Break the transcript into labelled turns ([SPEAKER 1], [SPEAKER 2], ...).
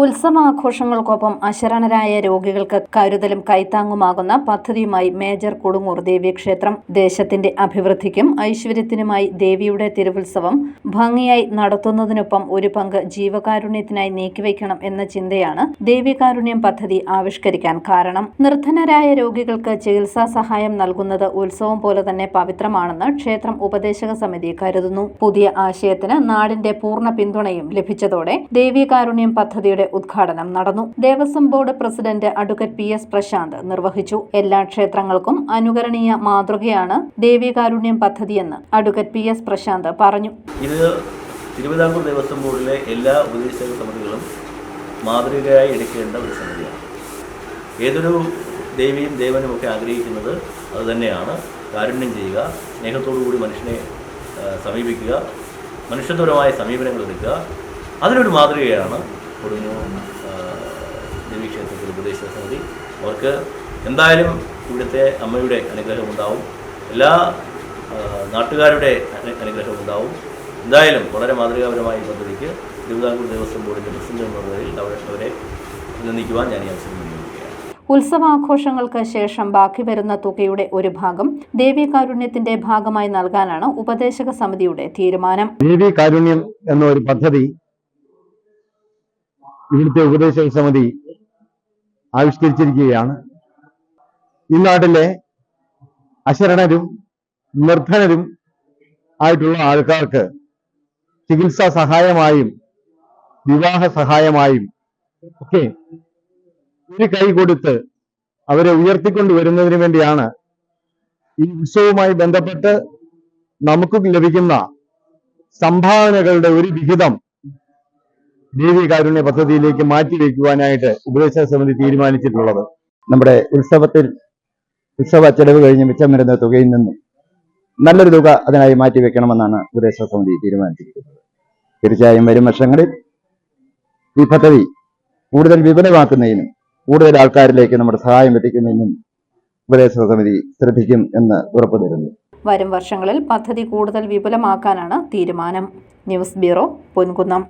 [SPEAKER 1] ഉത്സവാഘോഷങ്ങൾക്കൊപ്പം അശരണരായ രോഗികൾക്ക് കരുതലും കൈത്താങ്ങുമാകുന്ന പദ്ധതിയുമായി മേജർ കൊടുങ്ങൂർ ദേവീക്ഷേത്രം ദേശത്തിന്റെ അഭിവൃദ്ധിക്കും ഐശ്വര്യത്തിനുമായി ദേവിയുടെ തിരുവുത്സവം ഭംഗിയായി നടത്തുന്നതിനൊപ്പം ഒരു പങ്ക് ജീവകാരുണ്യത്തിനായി നീക്കിവയ്ക്കണം എന്ന ചിന്തയാണ് ദേവികാരുണ്യം പദ്ധതി ആവിഷ്കരിക്കാൻ കാരണം. നിർധനരായ രോഗികൾക്ക് ചികിത്സാ സഹായം നൽകുന്നത് ഉത്സവം പോലെ തന്നെ പവിത്രമാണെന്ന് ക്ഷേത്രം ഉപദേശക സമിതി കരുതുന്നു. പുതിയ ആശയത്തിന് നാടിന്റെ പൂർണ പിന്തുണയും ലഭിച്ചതോടെ ദേവീകാരുണ്യം പദ്ധതിയുടെ ഉദ്ഘാടനം നടന്നു. Devaswom board president advocate P S Prashanth നിർവഹിച്ചു. എല്ലാ ക്ഷേത്രങ്ങൾക്കും അനുകരണീയ മാതൃകയാണ് ദേവീകാരുണ്യം പദ്ധതിയെന്ന് അഡ്വക്കേറ്റ് പി എസ് പ്രശാന്ത് പറഞ്ഞു.
[SPEAKER 2] ഇത് തിരുവിതാംകൂർ ദേവസ്വം ബോർഡിലെ എല്ലാ ഉപദേശക സമിതികളും മാതൃകയായി എടുക്കേണ്ട ഒരു സമിതിയാണ്. ഏതൊരു ദേവിയും ദേവനും ഒക്കെ ആഗ്രഹിക്കുന്നത് അത് തന്നെയാണ്. കാരുണ്യം ചെയ്യുക സ്നേഹത്തോടു കൂടി മനുഷ്യനെ സമീപിക്കുക മനുഷ്യത്വപരമായ സമീപനങ്ങൾ എടുക്കുക. അതിനൊരു മാതൃകയാണ് കൊടുങ്ങൂർ ദേവീക്ഷേത്രത്തിൽ ഉപദേശ സമിതി അവർക്ക് എന്തായാലും ഇവിടുത്തെ അമ്മയുടെ അനുഗ്രഹം ഉണ്ടാവും. എല്ലാ നാട്ടുകാരുടെ അനുഗ്രഹം ഉണ്ടാവും. എന്തായാലും വളരെ മാതൃകാപരമായ ഈ പദ്ധതിക്ക് തിരുവിതാംകൂർ ദേവസ്വം ബോർഡിന്റെ പ്രസിഡന്റ് എന്ന നിലയിൽ അവരെ അവരെ അഭിനന്ദിക്കുവാൻ ഞാൻ ഈ അവസരം വിനിയോഗിക്കുകയാണ്.
[SPEAKER 1] ഉത്സവാഘോഷങ്ങൾക്ക് ശേഷം ബാക്കി വരുന്ന തുകയുടെ ഒരു ഭാഗം ദേവി കാരുണ്യത്തിന്റെ ഭാഗമായി നൽകാനാണ് ഉപദേശക സമിതിയുടെ തീരുമാനം.
[SPEAKER 3] ദേവി കാരുണ്യം എന്ന ഒരു പദ്ധതി ഇവിടുത്തെ ഉപദേശക സമിതി ആവിഷ്കരിച്ചിരിക്കുകയാണ്. ഈ നാട്ടിലെ അശരണരും നിർദ്ധനരും ആയിട്ടുള്ള ആൾക്കാർക്ക് ചികിത്സാ സഹായമായും വിവാഹ സഹായമായും ഒക്കെ ഒരു കൈ കൊടുത്ത് അവരെ ഉയർത്തിക്കൊണ്ടുവരുന്നതിന് വേണ്ടിയാണ് ഈ ഉത്സവവുമായി ബന്ധപ്പെട്ട് നമുക്ക് ലഭിക്കുന്ന സംഭാവനകളുടെ ഒരു വിഹിതം ദേവി കാരുണ്യ പദ്ധതിയിലേക്ക് മാറ്റിവെക്കുവാനായിട്ട് ഉപദേശക സമിതി തീരുമാനിച്ചിട്ടുള്ളത്. നമ്മുടെ ഉത്സവത്തിൽ ഉത്സവ ചെലവ് കഴിഞ്ഞ് മിച്ചം വരുന്ന തുകയിൽ നിന്നും നല്ലൊരു തുക അതിനായി മാറ്റിവെക്കണമെന്നാണ് ഉപദേശക സമിതി തീരുമാനിച്ചിരിക്കുന്നത്. തീർച്ചയായും വരും വർഷങ്ങളിൽ ഈ പദ്ധതി കൂടുതൽ വിപുലമാക്കുന്നതിനും കൂടുതൽ ആൾക്കാരിലേക്ക് നമ്മുടെ സഹായം എത്തിക്കുന്നതിനും ഉപദേശക സമിതി ശ്രദ്ധിക്കും എന്ന് ഉറപ്പു തരുന്നു
[SPEAKER 1] വരും വർഷങ്ങളിൽ പദ്ധതി കൂടുതൽ വിപുലമാക്കാനാണ് തീരുമാനം. News bureau Ponkunnam.